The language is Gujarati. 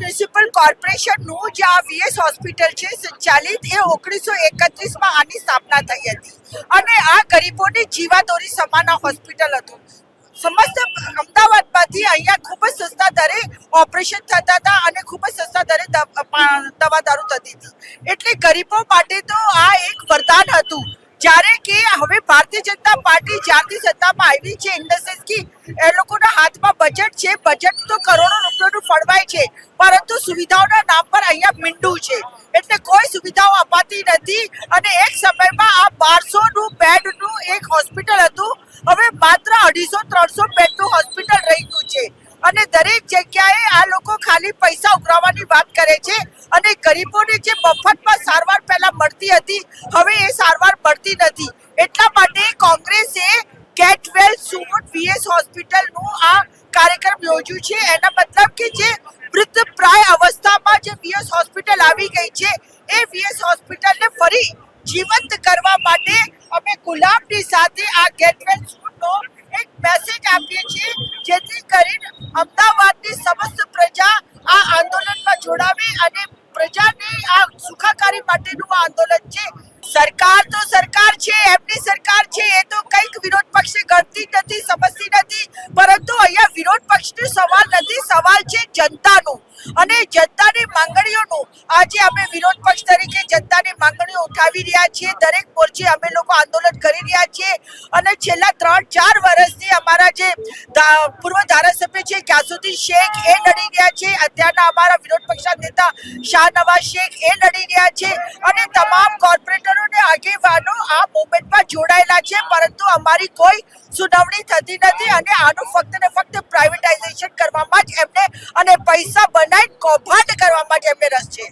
મ્યુનિસિપલ કોર્પોરેશનનું જે આ વીએસ હોસ્પિટલ છે, સંચાલિત એ ઓગણીસો એકત્રીસમાં આની સ્થાપના થઈ હતી. અને આ ગરીબોની જીવાદોરી સમાન હોસ્પિટલ હતું. સમસ્ત અમદાવાદમાંથી અહીંયા ખૂબ જ સસ્તા દરે ઓપરેશન થતા હતા અને ખૂબ જ સસ્તા દરે દવા દારૂ થતી હતી. એટલે ગરીબો માટે તો આ એક વરદાન હતું. જ્યારે કે હવે ભારતીય જનતા પાર્ટી જ્યારથી સત્તામાં આવી છે ઇન ધ એ લોકોના હાથમાં બજેટ છે. બજેટ તો કરોડો રૂપિયાનું ફળવાય છે, પરંતુ સુવિધાઓના નામ પર અહીંયા મીંડું છે. એટલે કોઈ સુવિધાઓ અપાતી નથી અને એક સમયમાં આ બારસો નું બેડનું એક હોસ્પિટલ હતું. હવે માત્ર અઢીસો, ત્રણસો બેડનું હોસ્પિટલ રહી ગયું છે. અને દરેક જગ્યાએ આ લોકો ખાલી પૈસા ઉઘરાવવાની વાત કરે છે અને ગરીબોને જે મફતમાં સારવાર પહેલા મળતી હતી, હવે એ સારવાર મળતી નથી. એટલા માટે કોંગ્રેસે ગેટ વેલ સુન વીએસ હોસ્પિટલનું આ કાર્યક્રમ યોજ્યું છે. એના મતલબ કે જે વૃદ્ધ પ્રાય અવસ્થામાં જે વીએસ હોસ્પિટલ આવી ગઈ છે, એ વીએસ હોસ્પિટલને ફરી જીવંત કરવા માટે અમે ગુલાબની સાથે આ ગેટ વેલ સુમુનનો એક મેસેજ આપીએ છીએ, જેથી કરીને અમદાવાદની અને પ્રજાની આ સુખાકારી માટેનું આંદોલન છે. સવાલ નથી, સવાલ છે જનતાનું. અને જનતાની માંગણીઓનું. આજે અમે વિરોધ પક્ષ તરીકે જનતાની માંગણીઓ ઉઠાવી રહ્યા છીએ. દરેક મોરચે અમે લોકો આંદોલન કરી રહ્યા છીએ. અને છેલ્લા ત્રણ, ચાર વર્ષથી અમારા જે પૂર્વ ધારાસભ્ય છે ક્યાસુદ્દીન શેખ, એ લડી રહ્યા છે. અત્યારના અમારા વિરોધ પક્ષના નેતા શાહનવાઝ શેખ, એ લડી રહ્યા છે. અને તમામ કોર્પોરેટરો અને આગેવાનો આ મુવમેન્ટમાં જોડાયેલા છે. પરંતુ અમારી કોઈ સુનાવણી થતી નથી અને આનું ફક્ત ને ફક્ત પ્રાઇવેટાઇઝેશન કરવામાં જ એમને અને પૈસા બનાવી કૌભાંડ કરવામાં જ એમને રસ છે.